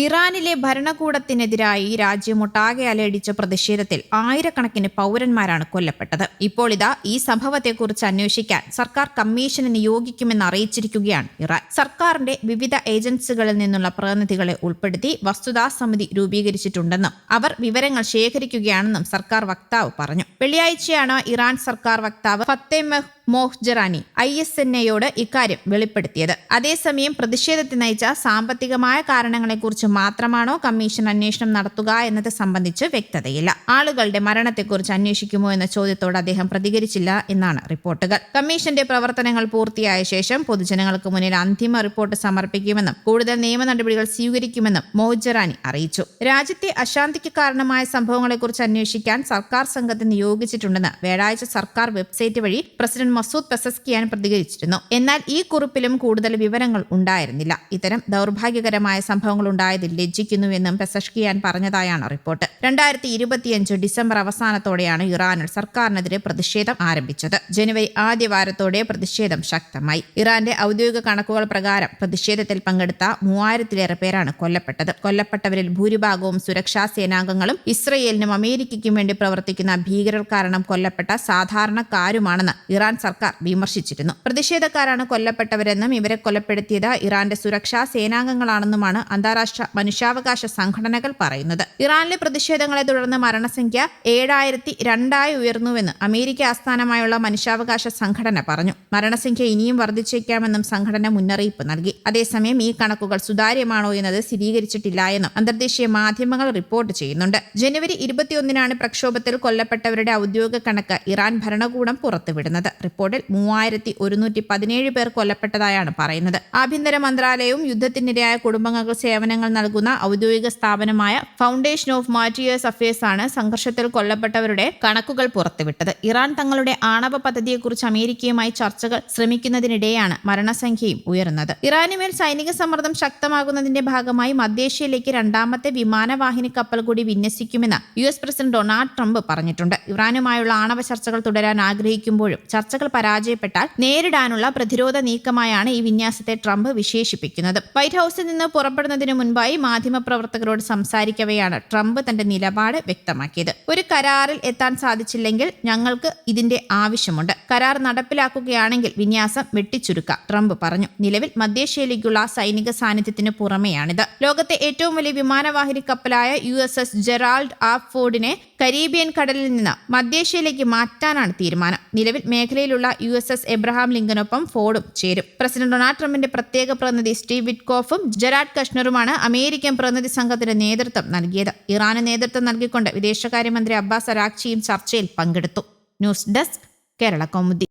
ഇറാനിലെ ഭരണകൂടത്തിനെതിരായി രാജ്യമൊട്ടാകെ അലയടിച്ച പ്രതിഷേധത്തിൽ ആയിരക്കണക്കിന് പൗരന്മാരാണ് കൊല്ലപ്പെട്ടത്. ഇപ്പോൾ ഇതാ ഈ സംഭവത്തെക്കുറിച്ച് അന്വേഷിക്കാൻ സർക്കാർ കമ്മീഷനെ നിയോഗിക്കുമെന്ന് അറിയിച്ചിരിക്കുകയാണ് ഇറാൻ. സർക്കാരിന്റെ വിവിധ ഏജൻസികളിൽ നിന്നുള്ള പ്രതിനിധികളെ ഉൾപ്പെടുത്തി വസ്തുതാ സമിതി രൂപീകരിച്ചിട്ടുണ്ടെന്നും അവർ വിവരങ്ങൾ ശേഖരിക്കുകയാണെന്നും സർക്കാർ വക്താവ് പറഞ്ഞു. വെള്ളിയാഴ്ചയാണ് ഇറാൻ സർക്കാർ വക്താവ് Fatemeh Mohajerani I S N എയോട് ഇക്കാര്യം വെളിപ്പെടുത്തിയത്. അതേസമയം പ്രതിഷേധത്തെ നയിച്ച സാമ്പത്തികമായ കാരണങ്ങളെക്കുറിച്ച് മാത്രമാണോ കമ്മീഷൻ അന്വേഷണം നടത്തുക എന്നത് സംബന്ധിച്ച് വ്യക്തതയില്ല. ആളുകളുടെ മരണത്തെക്കുറിച്ച് അന്വേഷിക്കുമോ എന്ന ചോദ്യത്തോട് അദ്ദേഹം പ്രതികരിച്ചില്ല എന്നാണ് റിപ്പോർട്ടുകൾ. കമ്മീഷന്റെ പ്രവർത്തനങ്ങൾ പൂർത്തിയായ ശേഷം പൊതുജനങ്ങൾക്ക് മുന്നിൽ അന്തിമ റിപ്പോർട്ട് സമർപ്പിക്കുമെന്നും കൂടുതൽ നിയമ നടപടികൾ സ്വീകരിക്കുമെന്നും മോഹ്ജറാനി അറിയിച്ചു. രാജ്യത്തെ അശാന്തിക്ക് കാരണമായ സംഭവങ്ങളെക്കുറിച്ച് അന്വേഷിക്കാൻ സർക്കാർ സംഘത്തെ നിയോഗിച്ചിട്ടുണ്ടെന്ന് വ്യാഴാഴ്ച സർക്കാർ വെബ്സൈറ്റ് വഴി പ്രസിഡന്റ് മസൂദ് പെസസ്കിയാൻ പ്രതികരിച്ചിരുന്നു. എന്നാൽ ഈ കുറിപ്പിലും കൂടുതൽ വിവരങ്ങൾ ഉണ്ടായിരുന്നില്ല. ഇത്തരം ദൗർഭാഗ്യകരമായ സംഭവങ്ങൾ ഉണ്ടായതിൽ ലജ്ജിക്കുന്നുവെന്നും പെസഷ്കിയാൻ പറഞ്ഞതായാണ് റിപ്പോർട്ട്. രണ്ടായിരത്തി ഇരുപത്തിയഞ്ച് ഡിസംബർ അവസാനത്തോടെയാണ് ഇറാനിൽ സർക്കാരിനെതിരെ പ്രതിഷേധം ആരംഭിച്ചത്. ജനുവരി ആദ്യ വാരത്തോടെ പ്രതിഷേധം ശക്തമായി. ഇറാന്റെ ഔദ്യോഗിക കണക്കുകൾ പ്രകാരം പ്രതിഷേധത്തിൽ പങ്കെടുത്ത മൂവായിരത്തിലേറെ പേരാണ് കൊല്ലപ്പെട്ടത്. കൊല്ലപ്പെട്ടവരിൽ ഭൂരിഭാഗവും സുരക്ഷാ സേനാംഗങ്ങളും ഇസ്രയേലിനും അമേരിക്കയ്ക്കും വേണ്ടി പ്രവർത്തിക്കുന്ന ഭീകരർ കാരണം കൊല്ലപ്പെട്ട സാധാരണക്കാരുമാണെന്ന് ഇറാൻ സർക്കാർ വിമർശിച്ചിരുന്നു. പ്രതിഷേധക്കാരാണ് കൊല്ലപ്പെട്ടവരെന്നും ഇവരെ കൊലപ്പെടുത്തിയത് ഇറാന്റെ സുരക്ഷാ സേനാംഗങ്ങളാണെന്നുമാണ് അന്താരാഷ്ട്ര മനുഷ്യാവകാശ സംഘടനകൾ പറയുന്നത്. ഇറാനിലെ പ്രതിഷേധങ്ങളെ തുടർന്ന് മരണസംഖ്യ ഏഴായിരത്തി രണ്ടായി ഉയർന്നുവെന്ന് അമേരിക്ക ആസ്ഥാനമായുള്ള മനുഷ്യാവകാശ സംഘടന പറഞ്ഞു. മരണസംഖ്യ ഇനിയും വർദ്ധിച്ചേക്കാമെന്നും സംഘടന മുന്നറിയിപ്പ് നൽകി. അതേസമയം ഈ കണക്കുകൾ സുതാര്യമാണോ എന്നത് സ്ഥിരീകരിച്ചിട്ടില്ല എന്നും അന്തർദേശീയ മാധ്യമങ്ങൾ റിപ്പോർട്ട് ചെയ്യുന്നുണ്ട്. ജനുവരി ഇരുപത്തിയൊന്നിനാണ് പ്രക്ഷോഭത്തിൽ കൊല്ലപ്പെട്ടവരുടെ ഔദ്യോഗിക കണക്ക് ഇറാൻ ഭരണകൂടം പുറത്തുവിടുന്നത്. റിപ്പോർട്ടിൽ മൂവായിരത്തി ഒരുന്നൂറ്റി പതിനേഴ് പേർ കൊല്ലപ്പെട്ടതായാണ് പറയുന്നത്. ആഭ്യന്തര മന്ത്രാലയവും യുദ്ധത്തിനിരയായ കുടുംബങ്ങൾക്ക് സേവനങ്ങൾ നൽകുന്ന ഔദ്യോഗിക സ്ഥാപനമായ ഫൗണ്ടേഷൻ ഓഫ് മാറ്റിയേഴ്സ് അഫയേഴ്സ് ആണ് സംഘർഷത്തിൽ കൊല്ലപ്പെട്ടവരുടെ കണക്കുകൾ പുറത്തുവിട്ടത്. ഇറാൻ തങ്ങളുടെ ആണവ പദ്ധതിയെക്കുറിച്ച് അമേരിക്കയുമായി ചർച്ചകൾ ശ്രമിക്കുന്നതിനിടെയാണ് മരണസംഖ്യയും ഉയർന്നത്. ഇറാനുമേൽ സൈനിക സമ്മർദ്ദം ശക്തമാകുന്നതിന്റെ ഭാഗമായി മധ്യേഷ്യയിലേക്ക് രണ്ടാമത്തെ വിമാനവാഹിനി കപ്പൽ കൂടി വിന്യസിക്കുമെന്ന് U S president Donald Trump പറഞ്ഞിട്ടുണ്ട്. ഇറാനുമായുള്ള ആണവ ചർച്ചകൾ തുടരാൻ ആഗ്രഹിക്കുമ്പോഴും ചർച്ചകൾ പരാജയപ്പെട്ടാൽ നേരിടാനുള്ള പ്രതിരോധ നീക്കമായാണ് ഈ വിന്യാസത്തെ ട്രംപ് വിശേഷിപ്പിക്കുന്നത്. വൈറ്റ് ഹൌസിൽ നിന്ന് പുറപ്പെടുന്നതിന് മുൻപായി മാധ്യമപ്രവർത്തകരോട് സംസാരിക്കവെയാണ് ട്രംപ് തന്റെ നിലപാട് വ്യക്തമാക്കിയത്. ഒരു കരാറിൽ എത്താൻ സാധിച്ചില്ലെങ്കിൽ ഞങ്ങൾക്ക് ഇതിന്റെ ആവശ്യമുണ്ട്. കരാർ നടപ്പിലാക്കുകയാണെങ്കിൽ വിന്യാസം വെട്ടിച്ചുരുക്കാം ട്രംപ് പറഞ്ഞു. നിലവിൽ മധ്യേഷ്യയിലേക്കുള്ള സൈനിക സാന്നിധ്യത്തിന് പുറമെയാണിത്. ലോകത്തെ ഏറ്റവും വലിയ വിമാനവാഹിനി കപ്പലായ U S S Gerald R ഫോർഡിനെ Caribbean കടലിൽ നിന്ന് മധ്യേഷ്യയിലേക്ക് മാറ്റാനാണ് തീരുമാനം. നിലവിൽ മേഖലയിലുള്ള യു എസ് എസ് എബ്രഹാം ലിങ്കനൊപ്പം ഫോർഡും ചേരും. പ്രസിഡന്റ് ഡൊണാൾഡ് ട്രംപിന്റെ പ്രത്യേക പ്രതിനിധി സ്റ്റീവ് വിറ്റ്കോഫും ജെറാഡ് കഷ്ണറുമാണ് അമേരിക്കൻ പ്രതിനിധി സംഘത്തിന്റെ നേതൃത്വം നൽകിയത്. ഇറാന് നേതൃത്വം നൽകിക്കൊണ്ട് വിദേശകാര്യമന്ത്രി അബ്ബാസ് അരാക്ചിയും ചർച്ചയിൽ പങ്കെടുത്തു. News desk Kerala Kaumudi.